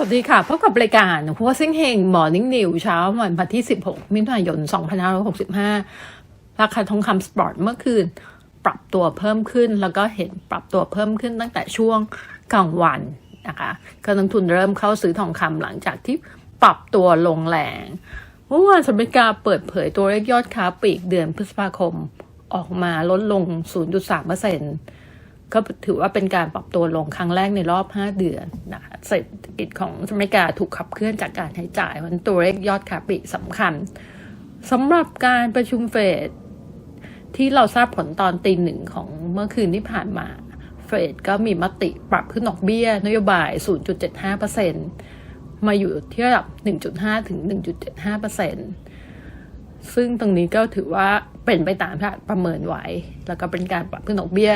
สวัสดีค่ะ พบกับรายการหัวเส้งเฮงมอร์นิ่งนิวเช้าวันพัที่ 16 มิถุนายน 2565 ราคาทองคำสปอร์ตเมื่อคืน ปรับตัวเพิ่มขึ้น แล้วก็เห็นปรับตัวเพิ่มขึ้นตั้งแต่ช่วงกลางวันนะคะการลงทุนเริ่มเข้าซื้อทองคำหลังจากที่ปรับตัวลงแรงเมื่อวานสหรัฐอเมริกาเปิดเผยตัวเลขยอดค้าปลีกเดือนพฤษภาคมออกมาลดลง 0.3%เก็ถือว่าเป็นการปรับตัวลงครั้งแรกในรอบ 5 เดือนนะคะเศรษฐกิจของอเมริกาถูกขับเคลื่อนจากการใช้จ่ายวันตัวเลขยอดค้าปลีกสำคัญสำหรับการประชุมเฟดที่เราทราบผลตอนตีหนึ่งของเมื่อคืนที่ผ่านมา เฟดก็มีมติปรับขึ้นดอกเบี้ย นโยบาย 0.75%มาอยู่ที่ระดับ 1.5 ถึง 1.75% ซึ่งตรงนี้ก็ถือว่าเป็นไปตามที่ประเมินไว้ แล้วก็เป็นการปรับขึ้นดอกเบี้ย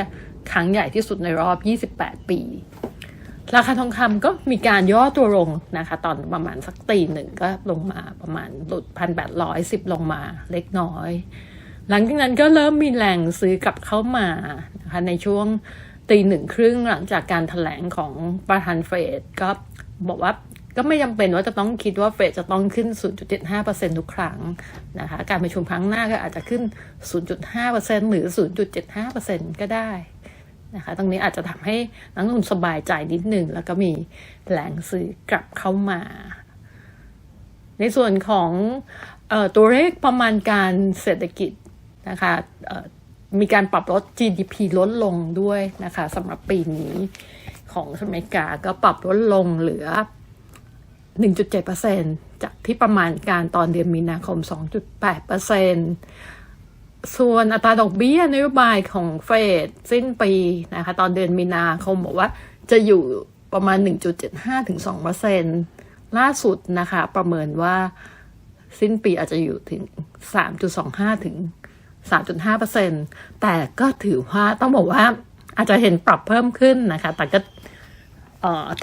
ครั้งใหญ่ที่สุดในรอบ 28 ปี ราคาทองคำก็มีการย่อตัวลงนะคะ ตอนประมาณสักตีหนึ่งก็ลงมาประมาณหลุดพันแปดร้อยสิบลงมาเล็กน้อย หลังจากนั้นก็เริ่มมีแรงซื้อกลับเข้ามานะคะในช่วงตีหนึ่งครึ่งหลังจากการถแถลงของประธานเฟดก็บอกว่า ก็ไม่จำเป็นว่าจะต้องคิดว่าเฟดจะต้องขึ้น 0.75%ทุกครั้งนะคะ การประชุมครั้งหน้าก็อาจจะขึ้น 0.5%หรือ 0.75%ก็ได้นะคะ ตรงนี้อาจจะทำให้นักลงทุนสบายใจนิดหนึ่ง แล้วก็มีแหล่งซื้อกลับเข้ามา ในส่วนของออตัวเลขประมาณการเศรษฐกิจนะคะมีการปรับลด GDP ลดลงด้วยนะคะสำหรับปีนี้ของอเมริกาก็ปรับลดลงเหลือ 1.7%จากที่ประมาณการตอนเดือนมีนาคม 2.8%ส่วนอัตราดอกเบี้ยนโยบายของเฟดสิ้นปีนะคะตอนเดือนมีนาคมบอกว่าจะอยู่ประมาณ 1.75ถึง2%ล่าสุดนะคะประเมินว่าสิ้นปีอาจจะอยู่ถึง 3.25ถึง3.5%แต่ก็ถือว่าต้องบอกว่าอาจจะเห็นปรับเพิ่มขึ้นนะคะ แต่ก็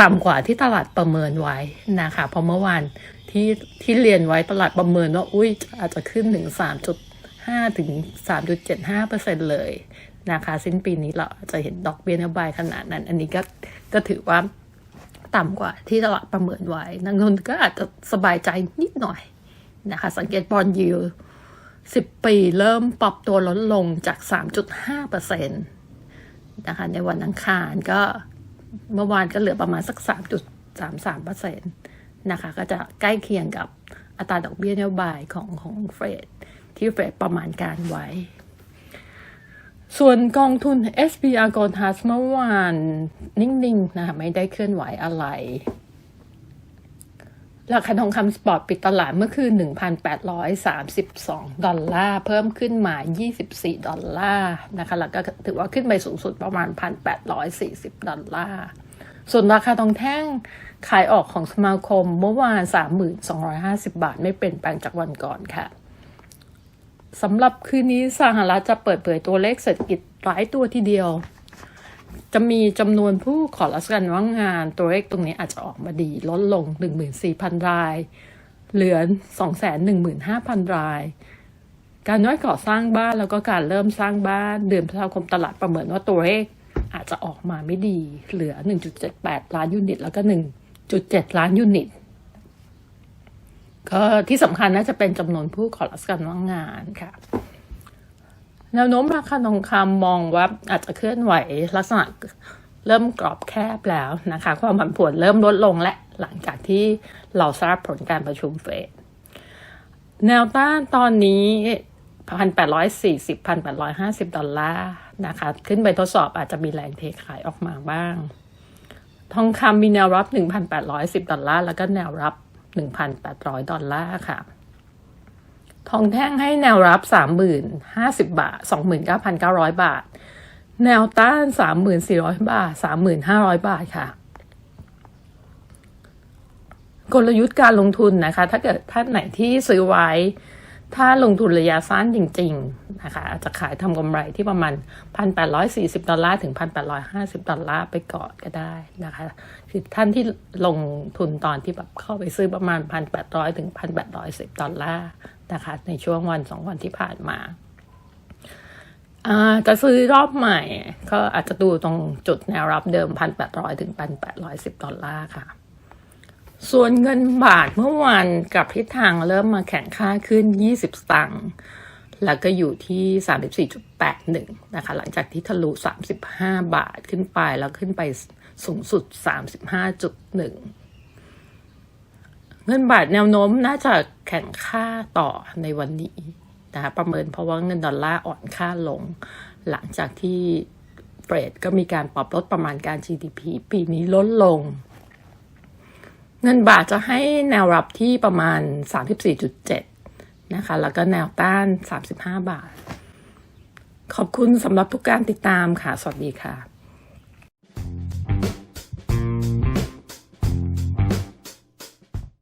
ต่ำกว่าที่ตลาดประเมินไว้นะคะเพราะเมื่อวานที่ที่เรียนไว้ตลาดประเมินว่าอุ้ยอาจจะขึ้นถึง 3 5 ถึง 3.75%เลยนะคะสิ้นปีนี้เราจะเห็นดอกเบี้ยนโยบายขนาดนั้น อันนี้ก็ก็ถือว่าต่ำกว่าที่ตลาดประเมินไว้ นักลงทุนก็อาจจะสบายใจนิดหน่อยนะคะ สังเกตบอลยิวสิบปีเริ่มปรับตัวลดลงจาก 3.5%นะคะ ในวันอังคารก็ เมื่อวานก็เหลือประมาณสัก 3.33%นะคะ ก็จะใกล้เคียงกับอัตราดอกเบี้ยนโยบายของของเฟดที่เฟดประมาณการไว้ ส่วนกองทุน SBR g o l d h a s เมื่อวานนิ่งๆนะคะไม่ได้เคลื่อนไหวอะไร ราคาทองคำสปอร์ตปิดตลาดเมื่อคืน 1,832 ดอลลาร์ เพิ่มขึ้นมา 24 ดอลลาร์นะคะ แล้วก็ถือว่าขึ้นไปสูงสุดประมาณ 1,840 ดอลลาร์ ส่วนราคาทองแท่งขายออกของสมาคมเมื่อวาน 3,250 บาท ไม่เปลี่ยนแปลงจากวันก่อนค่ะสำหรับคืนนี้สหรัฐจะเปิดเผยตัวเลขเศรษฐกิจหลายตัวทีเดียว จะมีจำนวนผู้ขอรับการว่างงานตัวเลขตรงนี้อาจจะออกมาดี ลดลง 14,000 ราย เหลือ 215,000 ราย การน้อยก่อสร้างบ้านแล้วก็การเริ่มสร้างบ้านเดือนพฤษภาคมตลาดประเมินว่าตัวเลขอาจจะออกมาไม่ดี เหลือ 1.78 ล้านยูนิต แล้วก็ 1.7 ล้านยูนิต ก็ที่สำคัญน่าจะเป็นจำนวนผู้ขอรับการว่างงานค่ะ แนวโน้มราคาทองคำมองว่าอาจจะเคลื่อนไหวลักษณะเริ่มกรอบแคบแล้วนะคะ ความผันผวนเริ่มลดลงและหลังจากที่เราทราบผลการประชุมเฟดแนวต้านตอนนี้พันแปดร้อยสี่สิบพันแปดร้อยห้าสิบดอลลาร์นะคะ ขึ้นไปทดสอบอาจจะมีแรงเทขายออกมาบ้าง ทองคำมีแนวรับหนึ่งพันแปดร้อยสิบดอลลาร์ แล้วก็แนวรับ 1,800 ดอลลาร์ค่ะ ทองแท่งให้แนวรับ 3,050 บาท 29,900 บาท แนวต้าน 3,400 บาท 3,500 บาทค่ะ กลยุทธ์การลงทุนนะคะ ถ้าเกิดท่านไหนที่ซื้อไว้ ถ้าลงทุนระยะสั้นจริง ๆ นะคะ อาจจะขายทำกำไรที่ประมาณ 1,840 ดอลลาร์ถึง 1,850 ดอลลาร์ไปก่อนก็ได้นะคะ คือท่านที่ลงทุนตอนที่แบบเข้าไปซื้อประมาณ 1,800 ถึง 1,810 ดอลลาร์ นะคะ ในช่วงวันสองวันที่ผ่านมาจะซื้อรอบใหม่ ก็อาจจะดูตรงจุดแนวรับเดิม1,800ถึง1,810ดร้อยสิบดอลลาร์ค่ะ ส่วนเงินบาทเมื่อวานกับทิศทางเริ่มมาแข็งค่าขึ้น20สตางค์แล้วก็อยู่ที่34.81นะคะ หลังจากที่ทะลุ35บห้าบาทขึ้นไปแล้วขึ้นไปสูงสุด35.1 เงินบาทแนวโน้มน่าจะแข็งค่าต่อในวันนี้นะคะประเมินเพราะว่าเงินดอลลาร์อ่อนค่าลง หลังจากที่เฟดก็มีการปรับลดประมาณการ GDP ปีนี้ลดลง เงินบาทจะให้แนวรับที่ประมาณ 34.7 นะคะ แล้วก็แนวต้าน 35 บาท ขอบคุณสำหรับทุกการติดตามค่ะ สวัสดีค่ะ